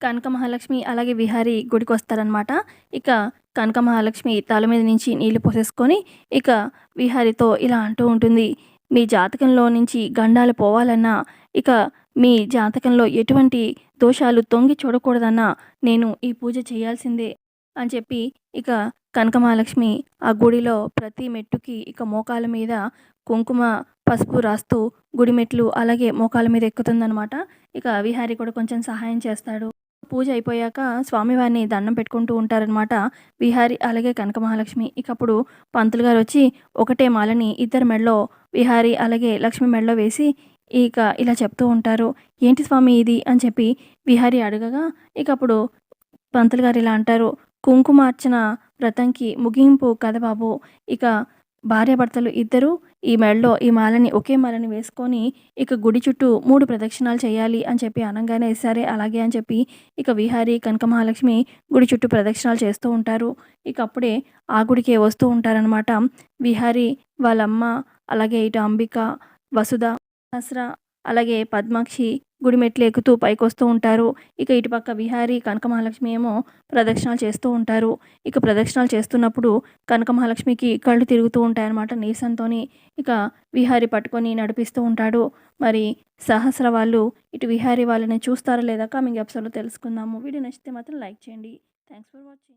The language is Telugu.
కనక మహాలక్ష్మి అలాగే విహారి గుడికి వస్తారనమాట ఇక కనక మహాలక్ష్మి తల మీద నుంచి నీళ్ళు పోసేసుకొని ఇక విహారితో ఇలా అంటూ ఉంటుంది మీ జాతకంలో నుంచి గండాలు పోవాలన్నా ఇక మీ జాతకంలో ఎటువంటి దోషాలు తొంగి చూడకూడదన్నా నేను ఈ పూజ చేయాల్సిందే అని చెప్పి ఇక కనకమహాలక్ష్మి ఆ గుడిలో ప్రతి మెట్టుకి ఇక మోకాల మీద కుంకుమ పసుపు రాస్తూ గుడి మెట్లు అలాగే మోకాల మీద ఎక్కుతుందనమాట ఇక విహారి కూడా కొంచెం సహాయం చేస్తాడు. పూజ అయిపోయాక స్వామివారిని దండం పెట్టుకుంటూ ఉంటారనమాట విహారి అలాగే కనక మహాలక్ష్మి ఇకప్పుడు పంతులు గారు వచ్చి ఒకటే మాలని ఇద్దరు మెడలో విహారి అలాగే లక్ష్మి మెడలో వేసి ఇక ఇలా చెప్తూ ఉంటారు. ఏంటి స్వామి ఇది? అని చెప్పి విహారి అడగగా ఇక అప్పుడు పంతులు గారు ఇలా అంటారు కుంకుమార్చన వ్రతంకి ముగింపు కథ బాబు. ఇక భార్యాభర్తలు ఇద్దరు ఈ మెడలో ఈ మాలని ఒకే మాలని వేసుకొని ఇక గుడి చుట్టూ మూడు ప్రదక్షిణాలు చేయాలి అని చెప్పి అనగానే సరే అలాగే అని చెప్పి ఇక విహారి కనక మహాలక్ష్మి గుడి చుట్టూ ప్రదక్షిణాలు చేస్తూ ఉంటారు. ఇక అప్పుడే ఆ గుడికే వస్తూ ఉంటారనమాట విహారి వాళ్ళమ్మ అలాగే ఇటు అంబిక వసుధ హస్ర అలాగే పద్మాక్షి గుడి మెట్లు ఎక్కుతూ పైకి వస్తూ ఉంటారు. ఇక ఇటుపక్క విహారి కనక మహాలక్ష్మి ఏమో ప్రదక్షిణాలు చేస్తూ ఉంటారు. ఇక ప్రదక్షిణాలు చేస్తున్నప్పుడు కనక మహాలక్ష్మికి కళ్ళు తిరుగుతూ ఉంటాయన్నమాట నీరసంతోని. ఇక విహారి పట్టుకొని నడిపిస్తూ ఉంటాడు. మరి సహస్ర వాళ్ళు ఇటు విహారి వాళ్ళని చూస్తారా లేదా? కమింగ్ ఎపిసోడ్లో తెలుసుకుందాము. వీడియో నచ్చితే మాత్రం లైక్ చేయండి. Thanks for watching.